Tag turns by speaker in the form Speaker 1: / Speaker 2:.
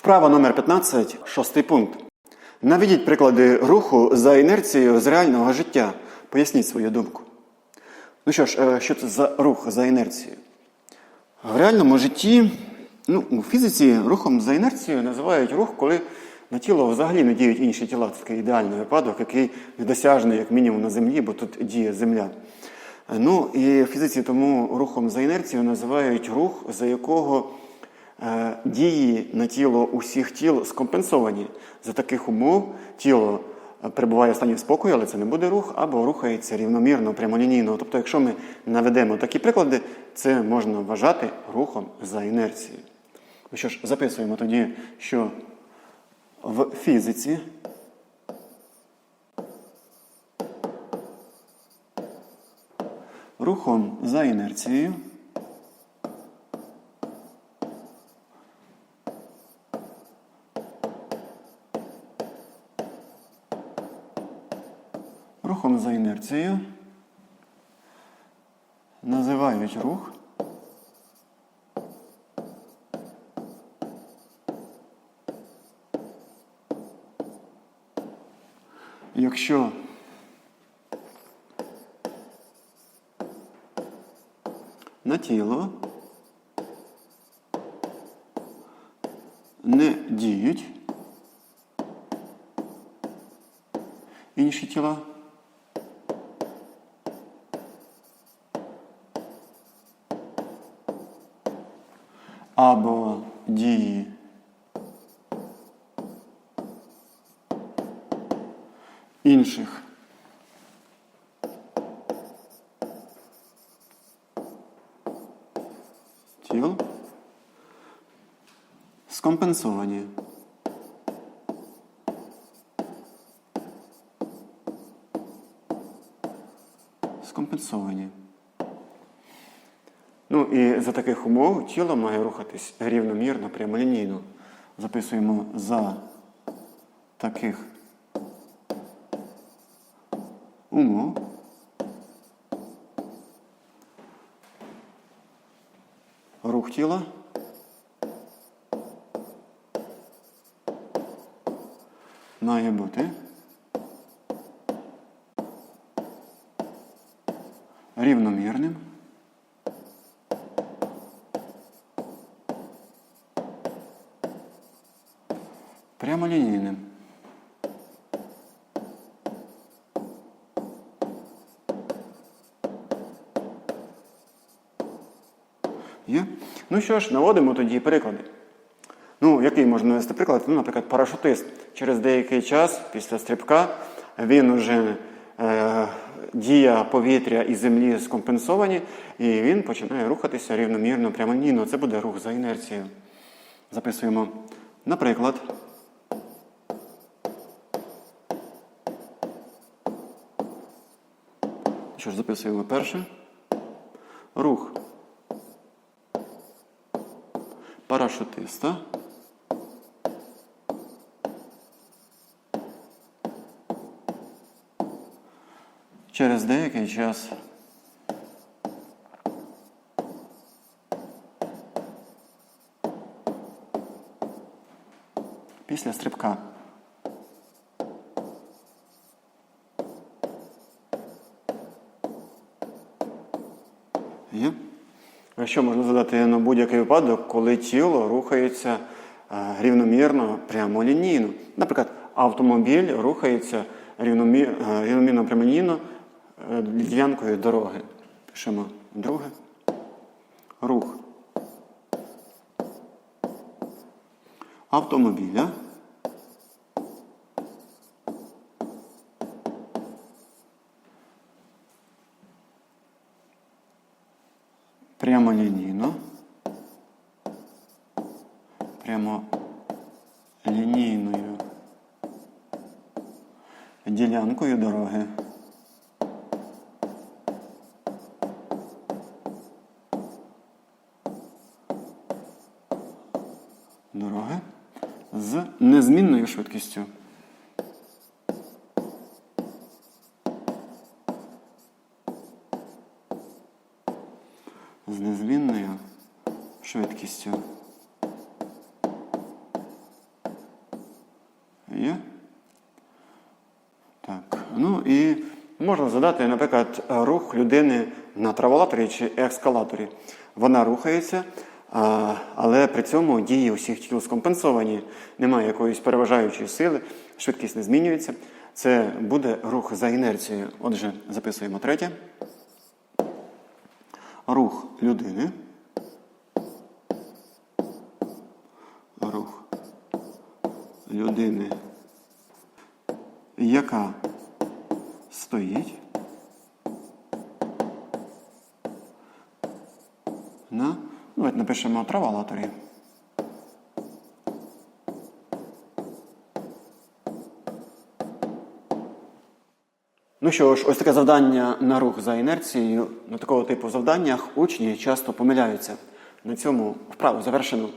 Speaker 1: Вправа номер 15, шостий пункт. Наведіть приклади руху за інерцією з реального життя. Поясніть свою думку. Ну що ж, е, що це за рух за інерцією? В реальному житті, ну, у фізиці рухом за інерцією називають рух, коли на тіло взагалі не діють інші тіла. Це такий ідеальний випадок, який недосяжний, як мінімум, на землі, бо тут діє земля. Е, Ну і в фізиці тому рухом за інерцією називають рух, за якого дії на тіло усіх тіл скомпенсовані. За таких умов тіло е, перебуває в стані спокою, але це не буде рух, або рухається рівномірно, прямолінійно. Тобто, якщо ми наведемо такі приклади, це можна вважати рухом за інерцією. Ну що ж, записуємо тоді, що в фізиці рухом за інерцією рухом за інерцією називають рух якщо на тіло не діють інші тіла. Або дії інших тіл скомпенсовані. Скомпенсовані. Ну і за таких умов тіло має рухатись рівномірно, прямолінійно. Записуємо за таких умов. Рух тіла. Має бути рівномірним. Прямолінійним. Є? Ну що ж, наводимо тоді приклади. Ну, який можна навести приклад? Ну, наприклад, парашутист. Через деякий час після стрибка він уже е, дія повітря і землі скомпенсовані, і він починає рухатися рівномірно, прямолінійно. Це буде рух за інерцією. Записуємо. Наприклад. Ж, записуємо перше. Рух парашутиста. Через деякий час після стрибка. Є? А Що можна задати на будь-який випадок, коли тіло рухається е, рівномірно, прямолінійно. Наприклад, автомобіль рухається е, рівномірно прямолінійно е, ділянкою дороги. Пишемо друге. Рух автомобіля. Прямолінійно. Прямолінійною ділянкою дороги. Дороги з незмінною швидкістю. З незмінною швидкістю. Є. Так. Ну і можна задати, наприклад, рух людини на траволаторі чи ескалаторі. Вона рухається, але при цьому дії усіх тіл скомпенсовані. Немає якоїсь переважаючої сили, швидкість не змінюється. Це буде рух за інерцією. Отже, записуємо третє. Рух людини. Рух людини, яка стоїть на, ну, напишемо траволаторі. Ну що ж, ось таке завдання на рух за інерцією. На такого типу завданнях учні часто помиляються. На цьому вправу завершено.